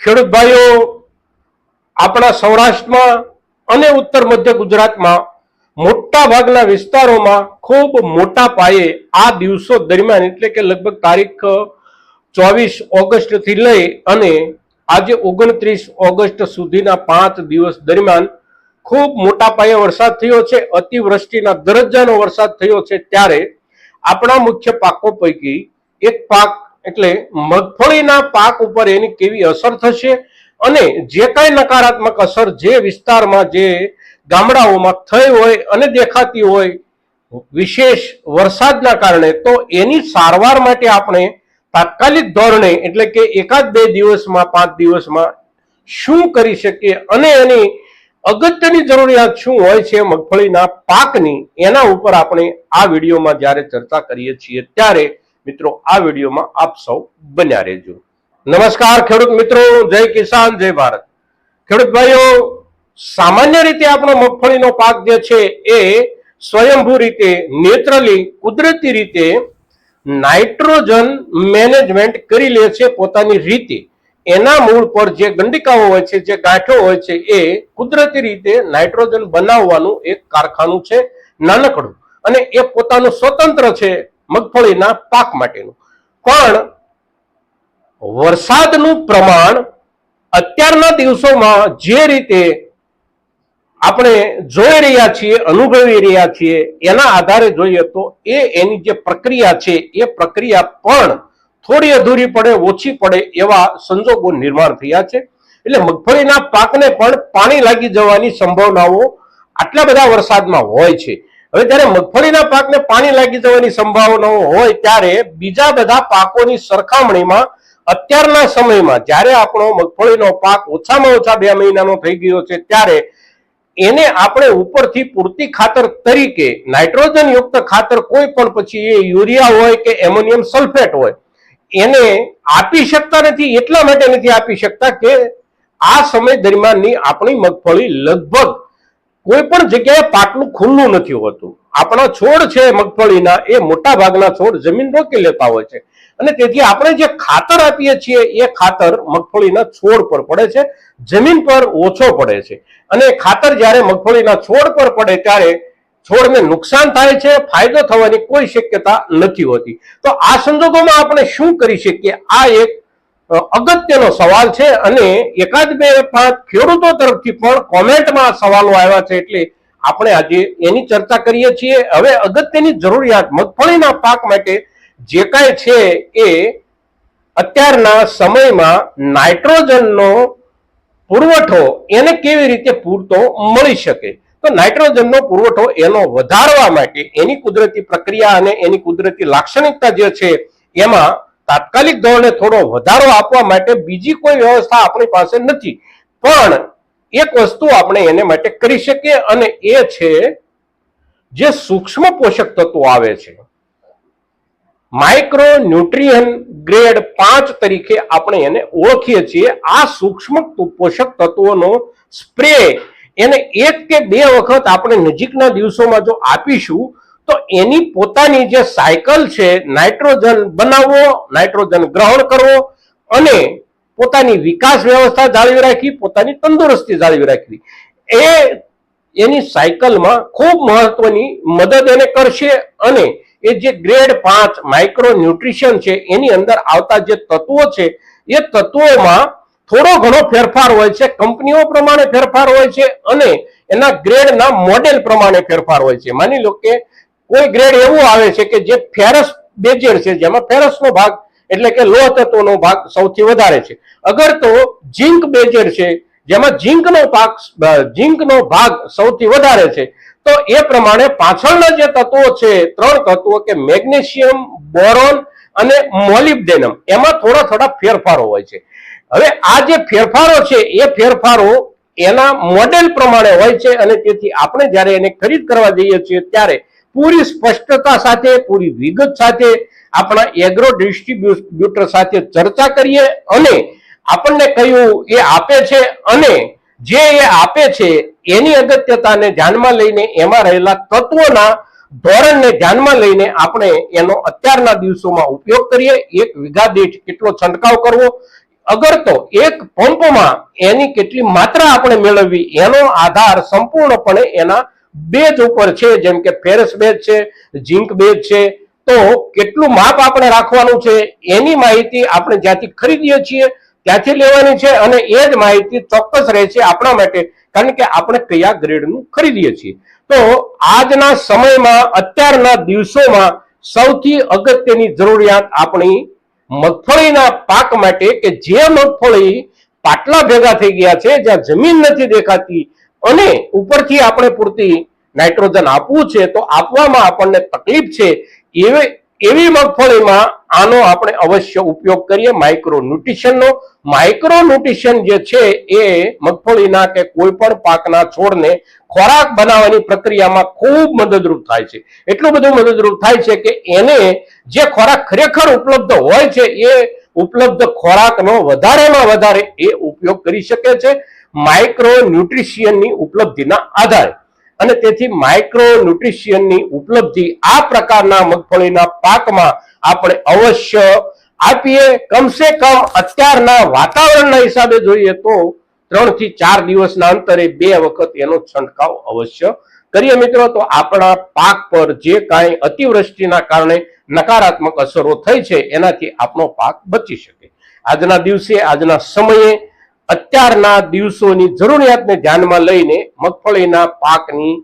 ખેડૂત ભાઈઓ, આપણા સૌરાષ્ટ્રમાં અને ઉત્તર મધ્ય ગુજરાતમાં મોટા ભાગના વિસ્તારોમાં ખૂબ મોટા પાયે આ દિવસો દરમિયાન એટલે કે લગભગ તારીખ ચોવીસ ઓગસ્ટથી લઈ અને આજે ઓગણત્રીસ ઓગસ્ટ સુધીના પાંચ દિવસ દરમિયાન ખૂબ મોટા પાયે વરસાદ થયો છે, અતિવૃષ્ટિના દરજ્જાનો વરસાદ થયો છે. ત્યારે આપણા મુખ્ય પાકો પૈકી એક પાક એટલે મગફળીના પાક ઉપર એની કેવી અસર થશે અને જે કાંઈ નકારાત્મક અસર જે વિસ્તારમાં જે ગામડાઓમાં થઈ હોય અને દેખાતી હોય, વિશેષ વરસાદના કારણે, તો એની સારવાર માટે આપણે તાત્કાલિક ધોરણે, એટલે કે એકાદ બે દિવસમાં, પાંચ દિવસમાં, શું કરી શકીએ અને એની અગત્યની જરૂરિયાત શું હોય છે મગફળીના પાકની, એના ઉપર આપણે આ વિડીયોમાં જ્યારે ચર્ચા કરીએ છીએ, ત્યારે મિત્રો, આ વિડીયોમાં આપ સૌ બન્યા રહેજો. નમસ્કાર, ખેડૂત મિત્રો. જય કિસાન, જય ભારત. ખેડૂત ભાઈઓ, સામાન્ય રીતે આપણો મગફળીનો પાક જે છે એ સ્વયંભૂ રીતે નેચરલી કુદરતી રીતે નાઇટ્રોજન મેનેજમેન્ટ કરી લે છે પોતાની રીતે. એના મૂળ પર જે ગંડિકાઓ હોય છે, જે ગાંઠો હોય છે, એ કુદરતી રીતે નાઇટ્રોજન બનાવવાનું એક કારખાનું છે નાનકડું. અને એ પોતાનું સ્વતંત્ર છે મગફળીના પાક માટેનું. પણ વરસાદનું પ્રમાણ અત્યારના દિવસોમાં જે રીતે આપણે જોઈ રહ્યા છીએ, અનુભવી રહ્યા છીએ, એના આધારે જોઈએ તો એ એની જે પ્રક્રિયા છે, એ પ્રક્રિયા પણ થોડી અધૂરી પડે, ઓછી પડે એવા સંજોગો નિર્માણ થયા છે. એટલે મગફળીના પાકને પણ પાણી લાગી જવાની સંભાવનાઓ આટલા બધા વરસાદમાં હોય છે. હવે જ્યારે મગફળીના પાકને પાણી લાગી જવાની સંભાવનાઓ હોય ત્યારે બીજા બધા પાકોની સરખામણીમાં અત્યારના સમયમાં જ્યારે આપણો મગફળીનો પાક ઓછામાં ઓછા બે મહિનાનો થઈ ગયો છે, ત્યારે એને આપણે ઉપરથી પૂરતી ખાતર તરીકે નાઇટ્રોજન યુક્ત ખાતર કોઈ પણ પછી એ યુરિયા હોય કે એમોનિયમ સલ્ફેટ હોય, એને આપી શકતા નથી, એટલા માટે નથી આપી શકતા કે આ સમય દરમિયાનની આપણી મગફળી લગભગ કોઈ પણ જગ્યાએ પાટલું ખુલ્લું નથી હોતું. આપણા છોડ છે મગફળીના, એ મોટા ભાગના છોડ જમીન રોકી લેતા હોય છે. અને તેથી આપણે જે ખાતર આપીએ છીએ, એ ખાતર મગફળીના છોડ પર પડે છે, જમીન પર ઓછો પડે છે. અને ખાતર જ્યારે મગફળીના છોડ પર પડે ત્યારે છોડને નુકસાન થાય છે, ફાયદો થવાની કોઈ શક્યતા નથી હોતી. તો આ સંજોગોમાં આપણે શું કરી શકીએ? આ એક અગત્યનો સવાલ છે અને એકાદ બે પાંચ ખેડૂતો તરફથી પણ કોમેન્ટમાં સવાલો આવ્યા છે એટલે આપણે આજે એની ચર્ચા કરીએ છીએ. હવે અગત્યની જરૂરિયાત મગફળીના પાક માટે જે કાંઈ છે એ અત્યારના સમયમાં નાઇટ્રોજનનો પુરવઠો એને કેવી રીતે પૂરતો મળી શકે? તો નાઇટ્રોજનનો પુરવઠો એનો વધારવા માટે એની કુદરતી પ્રક્રિયા અને એની કુદરતી લાક્ષણિકતા જે છે એમાં તાત્કાલિક ધોરણે થોડો વધારો આપવા માટે બીજી કોઈ વ્યવસ્થા આપણી પાસે નથી. પણ એક વસ્તુ આપણે એને માટે કરી શકીએ અને એ છે, જે સૂક્ષ્મ પોષક તત્વો આવે છે. માઇક્રો ન્યુટ્રિયન ગ્રેડ પાંચ તરીકે આપણે એને ઓળખીએ છીએ. આ સૂક્ષ્મ પોષક તત્વોનો સ્પ્રે એને એક કે બે વખત આપણે નજીકના દિવસોમાં જો આપીશું તો એની પોતાની જે સાયકલ છે, નાઇટ્રોજન બનાવવો, નાઇટ્રોજન ગ્રહણ કરવો અને પોતાની વિકાસ વ્યવસ્થા જાળવી રાખવી, પોતાની તંદુરસ્તી જાળવી રાખવી, એ એની સાયકલમાં ખૂબ મહત્વની મદદ એને કરશે અને એ જે ગ્રેડ પાંચ માઇક્રો ન્યુટ્રિશન છે, એની અંદર આવતા જે તત્વો છે, એ તત્વોમાં થોડો ઘણો ફેરફાર હોય છે, કંપનીઓ પ્રમાણે ફેરફાર હોય છે અને એના ગ્રેડના મોડેલ પ્રમાણે ફેરફાર હોય છે. માની લો કે કોઈ ગ્રેડ એવું આવે છે કે જે ફેરસ બેજેડ છે, જેમાં ફેરસનો ભાગ એટલે કે લોહ તત્વનો ભાગ સૌથી વધારે છે. અગર તો ઝીંક બેજેડ છે, જેમાં ઝીંકનો ભાગ ઝીંકનો ભાગ સૌથી વધારે છે, તો એ પ્રમાણે પાછળના જે તત્વો છે, ત્રણ તત્વો કે મેગ્નેશિયમ, બોરોન અને મોલિબ્ડેનમ, એમાં થોડા થોડા ફેરફારો હોય છે. હવે આ જે ફેરફારો છે, એ ફેરફારો એના મોડેલ પ્રમાણે હોય છે અને તેથી આપણે જ્યારે એને ખરીદ કરવા જઈએ છીએ ત્યારે પૂરી સ્પષ્ટતા સાથે, પૂરી વિગત સાથે આપણા એગ્રો ડિસ્ટ્રીબ્યુટર સાથે ચર્ચા કરીએ અને આપણને કયું એ આપે છે અને જે એ આપે છે, એની અગત્યતાને ધ્યાનમાં લઈને એમાં રહેલા તત્વોના ધોરણને ધ્યાનમાં લઈને આપણે એનો અત્યારના દિવસોમાં ઉપયોગ કરીએ. એક વીઘા દીઠ કેટલો છંટકાવ કરવો? અગર તો એક પંપમાં એની કેટલી માત્રા આપણે મેળવવી, એનો આધાર સંપૂર્ણપણે એના બેજ ઉપર છે, જેમ કે ફેરસ બેજ છે, ઝીંક બેજ છે, તો કેટલું માપ આપણે રાખવાનું છે, એની માહિતી આપણે જ્યાંથી ખરીદીએ છીએ, ત્યાંથી લેવાની છે અને એ જ માહિતી ચોક્કસ રહે આપણા માટે, કારણ કે આપણે કયા ગ્રેડનું ખરીદીએ છીએ. તો આજના સમયમાં, અત્યારના દિવસોમાં સૌથી અગત્યની જરૂરિયાત આપણી મગફળીના પાક માટે, કે જે મગફળી પાટલા ભેગા થઈ ગયા છે, જ્યાં જમીન નથી દેખાતી અને ઉપરથી આપણે પૂરતી નાઇટ્રોજન આપવું છે, તો આપવામાં આપણને તકલીફ છે, એવી એવી મગફળીમાં આનો આપણે અવશ્ય ઉપયોગ કરીએ માઇક્રો ન્યુટ્રિશનનો માઇક્રો ન્યુટ્રિશન જે છે, એ મગફળીના કે કોઈ પણ પાકના છોડને ખોરાક બનાવવાની પ્રક્રિયામાં ખૂબ મદદરૂપ થાય છે. એટલું બધું મદદરૂપ થાય છે કે એને જે ખોરાક ખરેખર ઉપલબ્ધ હોય છે, એ ઉપલબ્ધ ખોરાકનો વધારેમાં વધારે એ ઉપયોગ કરી શકે છે. માઇક્રો ન્યુટ્રિશિયનની ઉપલબ્ધિના આધારે. અને તેથી માઇક્રો ન્યુટ્રિશિયનની ઉપલબ્ધિ આ પ્રકારના મગફળીના પાકમાં આપણે અવશ્ય આપીએ. કમસે કમ અત્યારના વાતાવરણના હિસાબે જોઈએ તો ત્રણથી ચાર દિવસના અંતરે બે વખત એનો છંટકાવ અવશ્ય કરીએ મિત્રો. તો આપણા પાક પર જે કાંઈ અતિવૃષ્ટિના કારણે નકારાત્મક અસરો થઈ છે, એનાથી આપણો પાક બચી શકે. આજના દિવસે, આજના સમયે અત્યારના દિવસોની જરૂરિયાતને ધ્યાનમાં લઈને મગફળીના પાકની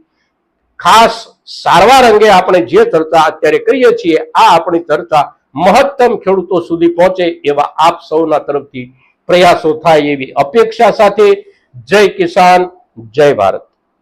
ખાસ સારવાર અંગે આપણે જે ચર્ચા અત્યારે કરીએ છીએ, આ આપણી ચર્ચા મહત્તમ ખેડૂતો સુધી પહોંચે એવા આપ સૌના તરફથી પ્રયાસો થાય એવી અપેક્ષા સાથે જય કિસાન, જય ભારત.